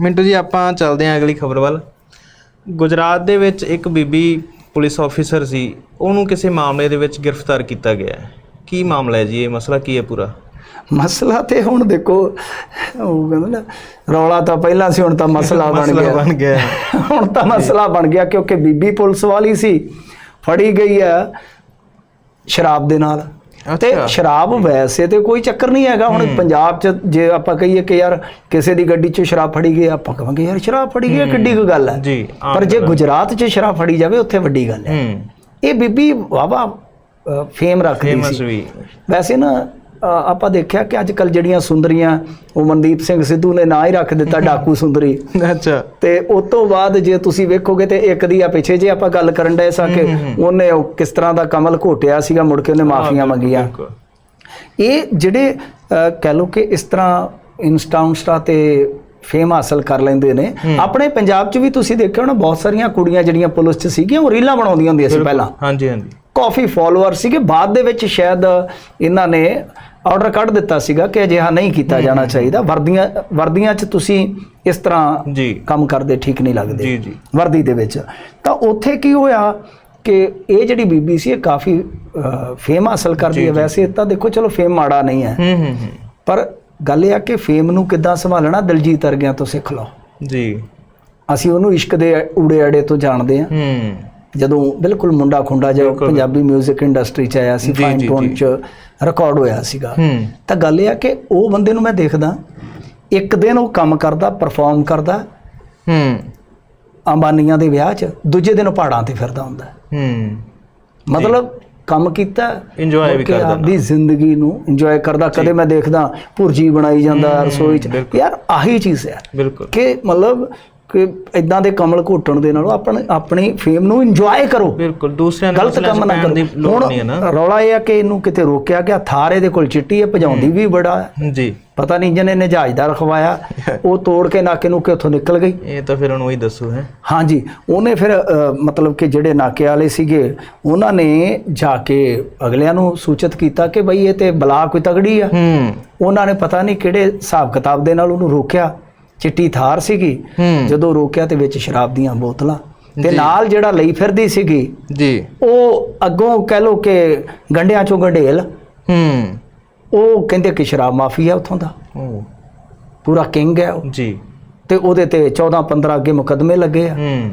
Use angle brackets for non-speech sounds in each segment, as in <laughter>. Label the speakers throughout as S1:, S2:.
S1: ਮਿੰਟੂ ਜੀ ਆਪਾਂ ਚੱਲਦੇ ਹਾਂ ਅਗਲੀ ਖਬਰ ਵੱਲ। ਗੁਜਰਾਤ ਦੇ ਵਿੱਚ ਇੱਕ ਬੀਬੀ ਪੁਲਿਸ ਆਫੀਸਰ ਸੀ ਉਹਨੂੰ ਕਿਸੇ ਮਾਮਲੇ ਦੇ ਵਿੱਚ ਗ੍ਰਿਫਤਾਰ ਕੀਤਾ ਗਿਆ ਹੈ। ਕੀ ਮਾਮਲਾ ਹੈ ਜੀ? ਇਹ ਮਸਲਾ ਕੀ ਹੈ ਪੂਰਾ?
S2: ਮਸਲਾ ਤੇ ਹੁਣ ਦੇਖੋ ਉਹ ਕਹਿੰਦੇ ਨਾ ਰੌਲਾ ਤਾਂ ਪਹਿਲਾਂ ਸੀ ਹੁਣ ਤਾਂ ਮਸਲਾ ਬਣ
S1: ਮਸਲਾ
S2: ਗਿਆ।
S1: ਬਣ ਗਿਆ।
S2: ਹੁਣ ਤਾਂ ਮਸਲਾ ਬਣ ਗਿਆ ਕਿਉਂਕਿ ਬੀਬੀ ਪੁਲਿਸ ਵਾਲੀ ਸੀ ਫੜੀ ਗਈ ਹੈ ਸ਼ਰਾਬ ਦੇ ਨਾਲ। ਤੇ। ਸ਼ਰਾਬ ਵੈਸੇ ਤੇ ਕੋਈ ਚੱਕਰ ਨਹੀਂ ਹੈਗਾ। ਹੁਣ ਪੰਜਾਬ 'ਚ ਜੇ ਆਪਾਂ ਕਹੀਏ ਕਿ ਯਾਰ ਕਿਸੇ ਦੀ ਗੱਡੀ 'ਚ ਸ਼ਰਾਬ ਫੜੀ ਗਈ ਆਪਾਂ ਕਹਾਂਗੇ ਯਾਰ ਸ਼ਰਾਬ ਫੜੀ ਗਈ ਕਿੱਡੀ ਕੁ ਗੱਲ ਹੈ? ਪਰ ਜੇ ਗੁਜਰਾਤ 'ਚ ਸ਼ਰਾਬ ਫੜੀ ਜਾਵੇ ਉੱਥੇ ਵੱਡੀ ਗੱਲ ਹੈ। ਇਹ ਬੀਬੀ ਵਾਵਾ ਫੇਮ ਰੱਖਦੀ ਸੀ। ਵੈਸੇ ਨਾ ਆਪਾਂ ਦੇਖਿਆ ਕਿ ਅੱਜ ਕੱਲ ਜਿਹੜੀਆਂ ਸੁੰਦਰੀਆਂ ਉਹ ਮਨਦੀਪ ਸਿੰਘ ਸਿੱਧੂ ਨੇ ਨਾਂ ਹੀ ਰੱਖ ਦਿੱਤਾ ਡਾਕੂ ਸੁੰਦਰੀ। <laughs>
S1: ਅੱਛਾ।
S2: ਤੇ ਉਸ ਤੋਂ ਬਾਅਦ ਜੇ ਤੁਸੀਂ ਵੇਖੋਗੇ ਤੇ ਇੱਕ ਦੀ ਆ ਪਿੱਛੇ ਜੇ ਆਪਾਂ ਗੱਲ ਕਰਨ ਡਏ ਸਾਂ ਕਿ ਉਹਨੇ ਉਹ ਕਿਸ ਤਰ੍ਹਾਂ ਦਾ ਕਮਲ ਘੋਟਿਆ ਸੀਗਾ ਮੁੜ ਕੇ ਉਹਨੇ ਮਾਫੀਆਂ ਮੰਗੀਆਂ। ਇਹ ਜਿਹੜੇ ਕਹਿ ਲੋ ਕਿ ਇਸ ਤਰ੍ਹਾਂ ਇੰਸਟਾ ਇੰਸਟਾ ਤੇ ਫੇਮ ਹਾਸਲ ਕਰ ਲੈਂਦੇ ਨੇ ਆਪਣੇ ਪੰਜਾਬ 'ਚ ਵੀ ਤੁਸੀਂ ਦੇਖਿਆ ਹੋਣਾ ਬਹੁਤ ਸਾਰੀਆਂ ਕੁੜੀਆਂ ਜਿਹੜੀਆਂ ਪੁਲਿਸ 'ਚ ਸੀਗੀਆਂ ਉਹ ਰੀਲਾਂ ਬਣਾਉਂਦੀਆਂ ਹੁੰਦੀਆਂ ਸੀ ਪਹਿਲਾਂ।
S1: ਹਾਂਜੀ ਹਾਂਜੀ।
S2: ਕਾਫੀ ਫਾਲੋਅਰ ਸੀਗੇ। ਬਾਅਦ ਦੇ ਵਿੱਚ ਸ਼ਾਇਦ ਇਹਨਾਂ ਨੇ ਆਰਡਰ ਕੱਢ ਦਿੱਤਾ ਸੀਗਾ ਕਿ ਅਜਿਹਾ ਨਹੀਂ ਕੀਤਾ ਜਾਣਾ ਚਾਹੀਦਾ। ਵਰਦੀਆਂ ਵਰਦੀਆਂ 'ਚ ਤੁਸੀਂ ਇਸ ਤਰ੍ਹਾਂ
S1: ਜੀ।
S2: ਕੰਮ ਕਰਦੇ ਠੀਕ ਨਹੀਂ ਲੱਗਦੇ।
S1: ਜੀ ਜੀ।
S2: ਵਰਦੀ ਦੇ ਵਿੱਚ। ਤਾਂ ਉੱਥੇ ਕੀ ਹੋਇਆ ਕਿ ਇਹ ਜਿਹੜੀ ਬੀਬੀ ਸੀ ਇਹ ਕਾਫੀ ਫੇਮ ਹਾਸਲ ਕਰਦੀ ਹੈ। ਵੈਸੇ ਤਾਂ ਦੇਖੋ ਚਲੋ ਫੇਮ ਮਾੜਾ ਨਹੀਂ ਹੈ। ਪਰ ਗੱਲ ਇਹ ਆ ਕਿ ਫੇਮ ਨੂੰ ਕਿੱਦਾਂ ਸੰਭਾਲਣਾ ਦਲਜੀਤ ਵਰਗਿਆਂ ਤੋਂ ਸਿੱਖ ਲਓ।
S1: ਜੀ।
S2: ਅਸੀਂ ਉਹਨੂੰ ਇਸ਼ਕ ਦੇ ਊੜੇ ਅੜੇ ਤੋਂ ਜਾਣਦੇ ਹੂੰ। ਜਦੋਂ ਬਿਲਕੁਲ ਮੁੰਡਾ ਖੁੰਡਾ ਜਿਹਾ ਪੰਜਾਬੀ 뮤직 ਇੰਡਸਟਰੀ ਚ ਆਇਆ ਸੀ ਫਾਈਨ ਟੋਨ ਚ ਰਿਕਾਰਡ ਹੋਇਆ ਸੀਗਾ। ਤਾਂ ਗੱਲ ਇਹ ਆ ਕਿ ਉਹ ਬੰਦੇ ਨੂੰ ਮੈਂ ਦੇਖਦਾ ਇੱਕ ਦਿਨ ਉਹ ਕੰਮ ਕਰਦਾ ਪਰਫਾਰਮ ਕਰਦਾ
S1: ਹੂੰ।
S2: ਅੰਬਾਨੀਆਂ ਦੇ ਵਿਆਹ 'ਚ ਦੂਜੇ ਦਿਨ ਪਹਾੜਾਂ ਤੇ ਫਿਰਦਾ ਹੁੰਦਾ।
S1: ਹੂੰ।
S2: ਮਤਲਬ ਕੰਮ ਕੀਤਾ
S1: Enjoy ਵੀ ਕਰਦਾ।
S2: ਆਪਦੀ ਜ਼ਿੰਦਗੀ ਨੂੰ ਇੰਜੋਏ ਕਰਦਾ। ਕਦੇ ਮੈਂ ਦੇਖਦਾ ਭੁਰਜੀ ਬਣਾਈ ਜਾਂਦਾ ਰਸੋਈ 'ਚ। ਯਾਰ ਆਹੀ ਚੀਜ਼ ਹੈ
S1: ਬਿਲਕੁਲ।
S2: ਕਿ ਮਤਲਬ ਕਿ ਇਦਾਂ ਦੇ ਕਮਲ ਘੋਟਣ ਦੇ ਨਾਲੋਂ ਆਪਣੀ ਆਪਣੀ ਫੇਮ ਨੂੰ ਇੰਜੋਏ ਕਰੋ।
S1: ਬਿਲਕੁਲ ਦੂਸਰਿਆਂ ਦੇ
S2: ਗਲਤ ਕੰਮ ਨਾ ਕਰੋ।
S1: ਲੋੜ ਨਹੀਂ ਹੈ ਨਾ।
S2: ਹੁਣ ਰੌਲਾ ਇਹ ਆ ਕਿ ਇਹਨੂੰ ਕਿਤੇ ਰੋਕਿਆ ਗਿਆ ਥਾਰ ਇਹਦੇ ਕੋਲ ਚਿੱਟੀ ਹੈ ਭਜਾਉਂਦੀ ਵੀ ਬੜਾ
S1: ਜੀ।
S2: ਪਤਾ ਨਹੀਂ ਜਿਹਨੇ ਨੇ ਜਹਾਜ਼ ਦਾ ਰਖਵਾਇਆ ਉਹ ਤੋੜ ਕੇ ਨਾਕੇ ਨੂੰ ਕਿ ਉੱਥੋਂ ਨਿਕਲ ਗਈ।
S1: ਇਹ ਤਾਂ ਫਿਰ ਉਹਨੂੰ ਹੀ ਦੱਸੋ ਹੈ।
S2: ਹਾਂਜੀ ਉਹਨੇ ਫਿਰ ਮਤਲਬ ਕਿ ਜਿਹੜੇ ਨਾਕੇ ਵਾਲੇ ਸੀਗੇ ਉਹਨਾਂ ਨੇ ਜਾ ਕੇ ਅਗਲਿਆਂ ਨੂੰ ਸੂਚਿਤ ਕੀਤਾ ਕਿ ਬਈ ਇਹ ਤੇ ਬਲਾ ਕੋਈ ਤਗੜੀ ਆ।
S1: ਹੂੰ।
S2: ਉਹਨਾਂ ਨੇ ਪਤਾ ਨਹੀਂ ਕਿਹੜੇ ਹਿਸਾਬ ਕਿਤਾਬ ਦੇ ਨਾਲ ਉਹਨੂੰ ਰੋਕਿਆ। ਚਿੱਟੀ ਥਾਰ ਸੀਗੀ ਜਦੋਂ ਰੋਕਿਆ ਤੇ ਵਿੱਚ ਸ਼ਰਾਬ ਦੀਆਂ ਬੋਤਲਾਂ। ਤੇ ਨਾਲ ਜਿਹੜਾ ਲਈ ਫਿਰਦੀ ਸੀਗੀ
S1: ਜੀ।
S2: ਉਹ ਅੱਗੋਂ ਕਹਿ ਲੋ ਕਿ ਗੰਡਿਆਂ ਚੋਂ ਗੰਡੇਲ
S1: ਹੂੰ।
S2: ਉਹ ਕਹਿੰਦੇ ਕਿ ਸ਼ਰਾਬ ਮਾਫੀਆ ਉੱਥੋਂ ਦਾ। ਪੂਰਾ ਕਿੰਗ ਹੈ ਉਹ।
S1: ਜੀ।
S2: ਤੇ ਉਹਦੇ ਤੇ 14 15 ਅੱਗੇ ਮੁਕਦਮੇ ਲੱਗੇ ਆ।
S1: ਹੂੰ।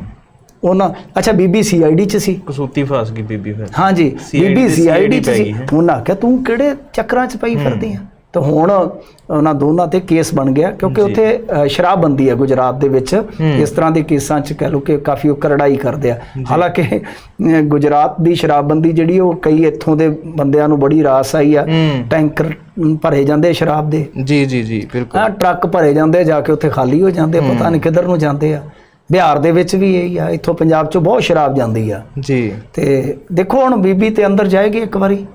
S2: ਉਹਨਾਂ ਅੱਛਾ ਬੀਬੀ ਸੀਆਈਡੀ ਚ ਸੀ।
S1: ਕਸੂਤੀ ਫਸ ਗਈ ਬੀਬੀ ਫਿਰ।
S2: ਹਾਂਜੀ ਬੀਬੀ ਸੀਆਈਡੀ ਚ ਸੀ। ਉਹਨਾਂ ਆਖਿਆ ਤੂੰ ਕਿਹੜੇ ਚੱਕਰਾਂ ਚ ਪਈ ਫਿਰਦੀ ਆ? ਤੇ ਹੁਣ ਉਹਨਾਂ ਦੋਨਾਂ ਤੇ ਕੇਸ ਬਣ ਗਿਆ ਕਿਉਂਕਿ ਉੱਥੇ ਸ਼ਰਾਬਬੰਦੀ ਹੈ ਗੁਜਰਾਤ ਦੇ ਵਿੱਚ। ਇਸ ਤਰ੍ਹਾਂ ਦੇ ਕੇਸਾਂ ਚ ਕਹਿ ਲੋ ਕਿ ਕਾਫੀ ਉਹ ਕਰੜਾਈ ਕਰਦੇ ਆ। ਹਾਲਾਂਕਿ ਗੁਜਰਾਤ ਦੀ ਸ਼ਰਾਬਬੰਦੀ ਜਿਹੜੀ ਉਹ ਕਈ ਇੱਥੋਂ ਦੇ ਬੰਦਿਆਂ ਨੂੰ ਬੜੀ ਰਾਸ ਆਈ ਆ। ਟੈਂਕਰ ਭਰੇ ਜਾਂਦੇ ਸ਼ਰਾਬ ਦੇ।
S1: ਜੀ ਜੀ ਜੀ ਬਿਲਕੁਲ।
S2: ਆ ਟਰੱਕ ਭਰੇ ਜਾਂਦੇ ਜਾ ਕੇ ਉੱਥੇ ਖਾਲੀ ਹੋ ਜਾਂਦੇ ਪਤਾ ਨਹੀਂ ਕਿੱਧਰ ਨੂੰ ਜਾਂਦੇ ਆ। ਬਿਹਾਰ ਦੇ ਵਿੱਚ ਵੀ ਇਹੀ ਆ ਇੱਥੋਂ ਪੰਜਾਬ ਚੋਂ ਬਹੁਤ ਸ਼ਰਾਬ ਜਾਂਦੀ ਆ।
S1: ਜੀ।
S2: ਤੇ ਦੇਖੋ ਹੁਣ ਬੀਬੀ ਤੇ ਅੰਦਰ ਜਾਏਗੀ ਇੱਕ ਵਾਰੀ।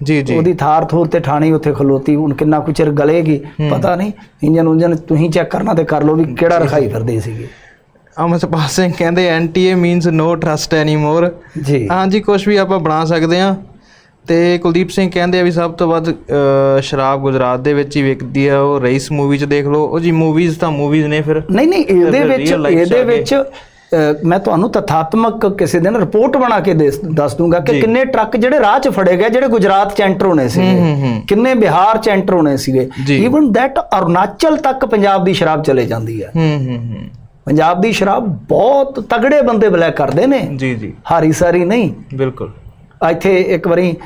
S1: ਜੀ ਜੀ।
S2: ਉਹਦੀ ਥਾਰ ਥੂਰ ਤੇ ਠਾਣੀ ਉੱਥੇ ਖਲੋਤੀ ਹੁਣ ਕਿੰਨਾ ਕੁ ਚਿਰ ਗਲੇਗੀ ਪਤਾ ਨਹੀਂ। ਇੰਜਨ ਉਂਜਨ ਤੁਸੀਂ ਚੈੱਕ ਕਰਨਾ ਤੇ ਕਰ ਲਓ ਵੀ ਕਿਹੜਾ ਰਖਾਈ ਫਿਰਦੇ ਸੀਗੇ।
S1: ਅਮਰਪਾਲ ਸਿੰਘ ਕਹਿੰਦੇ NTA means no trust anymore
S2: ਜੀ।
S1: ਹਾਂਜੀ ਕੁਝ ਵੀ ਆਪਾਂ ਬਣਾ ਸਕਦੇ ਆ ਤੇ ਕੁਲਦੀਪ ਸਿੰਘ ਕਹਿੰਦੇ ਆ ਵੀ ਸਭ ਤੋਂ ਵੱਧ ਸ਼ਰਾਬ ਗੁਜਰਾਤ ਦੇ ਵਿੱਚ ਹੀ ਵਿਕਦੀ ਆ। ਉਹ ਰਈਸ ਮੂਵੀ 'ਚ ਦੇਖ ਲਓ। ਉਹ ਜੀ ਮੂਵੀਜ਼ ਤਾਂ ਮੂਵੀਜ਼ ਨੇ ਫਿਰ।
S2: ਨਹੀਂ ਨਹੀਂ ਇਹਦੇ ਵਿੱਚ ਇਹਦੇ। ਵਿੱਚ ਮੈਂ ਤੁਹਾਨੂੰ ਤਥਾਤਮਕ ਕਿਸੇ ਦਿਨ ਰਿਪੋਰਟ ਬਣਾ ਕੇ ਦੱਸ ਦੂੰਗਾ ਕਿ ਕਿੰਨੇ ਟਰੱਕ ਜਿਹੜੇ ਰਾਹ 'ਚ ਫੜੇ ਗਏ ਜਿਹੜੇ ਗੁਜਰਾਤ 'ਚ ਐਂਟਰ ਹੋਣੇ ਸੀਗੇ। ਕਿੰਨੇ ਬਿਹਾਰ 'ਚ ਐਂਟਰ ਹੋਣੇ ਸੀਗੇ। ਈਵਨ ਦੈਟ ਅਰੁਣਾਚਲ ਤੱਕ ਪੰਜਾਬ ਦੀ ਸ਼ਰਾਬ ਚਲੇ ਜਾਂਦੀ ਹੈ।
S1: ਹੂੰ ਹੂੰ ਹੂੰ।
S2: ਪੰਜਾਬ ਦੀ ਸ਼ਰਾਬ ਬਹੁਤ ਤਗੜੇ ਬੰਦੇ ਬਲੈਕ ਕਰਦੇ ਨੇ।
S1: ਜੀ ਜੀ।
S2: ਹਾਰੀ ਸਾਰੀ ਨਹੀਂ।
S1: ਬਿਲਕੁਲ।
S2: ਇੱਥੇ ਇੱਕ ਵਾਰੀ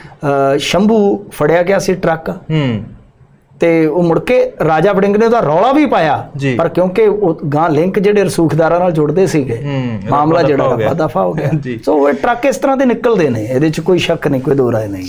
S2: ਸ਼ੰਭੂ ਫੜਿਆ ਗਿਆ ਸੀ ਟਰੱਕ।
S1: ਹੂੰ।
S2: ਤੇ ਉਹ ਮੁੜ ਕੇ ਰਾਜਾ ਵੜਿੰਗ ਨੇ ਉਹਦਾ ਰੌਲਾ ਵੀ ਪਾਇਆ। ਪਰ ਕਿਉਂਕਿ ਉਹ ਗਾਂ ਲਿੰਕ ਜਿਹੜੇ ਰਸੂਖਦਾਰਾਂ ਨਾਲ ਜੁੜਦੇ ਸੀਗੇ ਮਾਮਲਾ ਜਿਹੜਾ
S1: ਦਫਾ ਹੋ ਗਿਆ।
S2: ਸੋ <laughs> ਉਹ ਟਰੱਕ ਇਸ ਤਰ੍ਹਾਂ ਦੇ ਨਿਕਲਦੇ ਨੇ ਇਹਦੇ 'ਚ ਕੋਈ ਸ਼ੱਕ ਨਹੀਂ ਕੋਈ ਦੋ ਰਾਏ ਨਹੀਂ